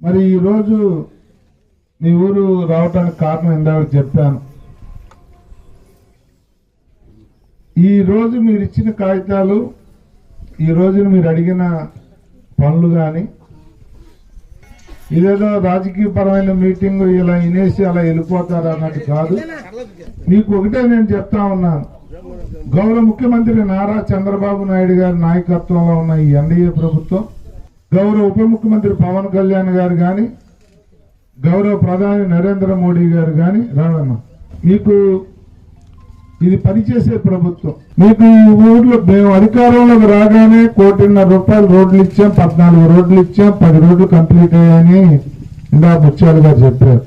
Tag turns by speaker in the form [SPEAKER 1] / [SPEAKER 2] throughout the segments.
[SPEAKER 1] మరి ఈరోజు మీ ఊరు రావటానికి కారణం ఇందాక చెప్పాను. ఈ రోజు మీరు ఇచ్చిన కాగితాలు ఈ రోజున మీరు అడిగిన పనులు కానీ ఇదేదో రాజకీయపరమైన మీటింగ్ ఇలా వినేసి అలా వెళ్ళిపోతారు అన్నట్టు కాదు. మీకు ఒకటే నేను చెప్తా ఉన్నాను. గౌరవ ముఖ్యమంత్రి నారా చంద్రబాబు నాయుడు గారి నాయకత్వంలో ఉన్న ఈ ఎన్డీఏ ప్రభుత్వం గౌరవ ఉప ముఖ్యమంత్రి పవన్ కళ్యాణ్ గారు కానీ గౌరవ ప్రధాని నరేంద్ర మోడీ గారు కానీ రావమ్మా మీకు ఇది పనిచేసే ప్రభుత్వం. మీకు ఈ ఊర్లో మేము అధికారంలోకి రాగానే కోటిన్నర రూపాయలు రోడ్లు ఇచ్చాం పద్నాలుగు రోడ్లు ఇచ్చాం పది రోడ్లు కంప్లీట్ అయ్యాయని ఇందా ముత్యాలు గారు చెప్పారు.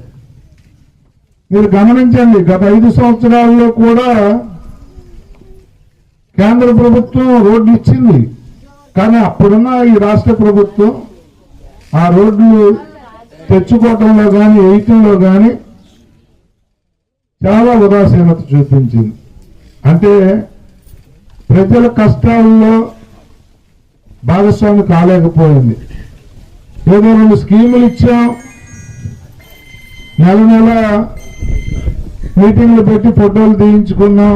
[SPEAKER 1] మీరు గమనించండి గత ఐదు సంవత్సరాల్లో కూడా కేంద్ర ప్రభుత్వం రోడ్లు ఇచ్చింది. కానీ అప్పుడున్న ఈ రాష్ట్ర ప్రభుత్వం ఆ రోడ్లు తెచ్చుకోవటంలో కానీ వేయటంలో కానీ చాలా ఉదాసీనత చూపించింది. అంటే ప్రజల కష్టాల్లో భాగస్వామి కాలేకపోయింది. ఏదో రెండు స్కీములు ఇచ్చాం. నెల నెల మీటింగ్లు పెట్టి ఫోటోలు తీయించుకున్నాం.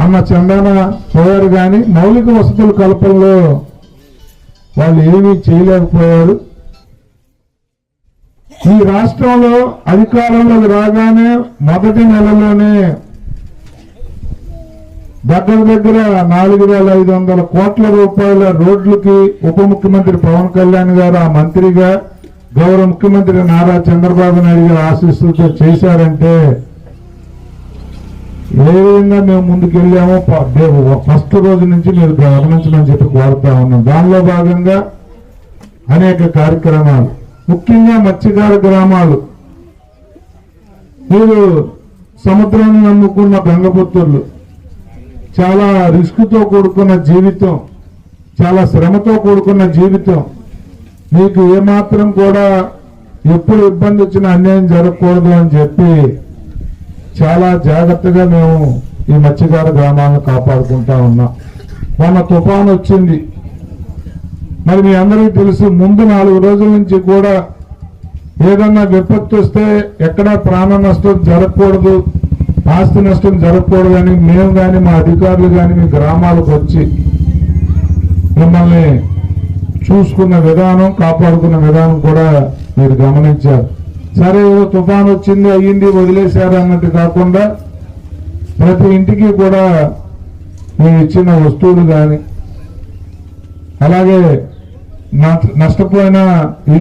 [SPEAKER 1] అన్న చందాన పోయారు కానీ మౌలిక వసతులు కల్పనలో వాళ్ళు ఏమీ చేయలేకపోయారు. ఈ రాష్ట్రంలో అధికారంలోకి రాగానే మొదటి నెలలోనే దగ్గర దగ్గర నాలుగు వేల ఐదు వందల కోట్ల రూపాయల రోడ్లకి ఉప ముఖ్యమంత్రి పవన్ కళ్యాణ్ గారు ఆ మంత్రిగా గౌరవ ముఖ్యమంత్రి నారా చంద్రబాబు నాయుడు గారు ఆశీస్సులతో చేశారంటే ఏ విధంగా మేము ముందుకెళ్ళామో ఫస్ట్ రోజు నుంచి మీరు గమనించమని చెప్పి కోరుతా ఉన్నాం. దానిలో భాగంగా అనేక కార్యక్రమాలు. ముఖ్యంగా మత్స్యకార గ్రామాలు. మీరు సముద్రాన్ని నమ్ముకున్న గంగపుత్రులు చాలా రిస్క్తో కూడుకున్న జీవితం చాలా శ్రమతో కూడుకున్న జీవితం మీకు ఏమాత్రం కూడా ఎప్పుడు ఇబ్బంది వచ్చినా అన్యాయం జరగకూడదు అని చెప్పి చాలా జాగ్రత్తగా మేము ఈ మత్స్యకార గ్రామాలను కాపాడుకుంటా ఉన్నాం. మొన్న తుఫాను వచ్చింది. మరి మీ అందరికీ తెలుసు ముందు నాలుగు రోజుల నుంచి కూడా ఏదన్నా విపత్తు వస్తే ఎక్కడా ప్రాణ నష్టం జరగకూడదు ఆస్తి నష్టం జరగకూడదు అని మేము కానీ మా అధికారులు కానీ మీ గ్రామాలకు వచ్చి మిమ్మల్ని చూసుకున్న విధానం కాపాడుకున్న విధానం కూడా మీరు గమనించారు. సరే ఏదో తుఫాన్ వచ్చింది అయ్యింది వదిలేశారు అన్నట్టు కాకుండా ప్రతి ఇంటికి కూడా మేము ఇచ్చిన వస్తువులు కానీ అలాగే నష్టపోయిన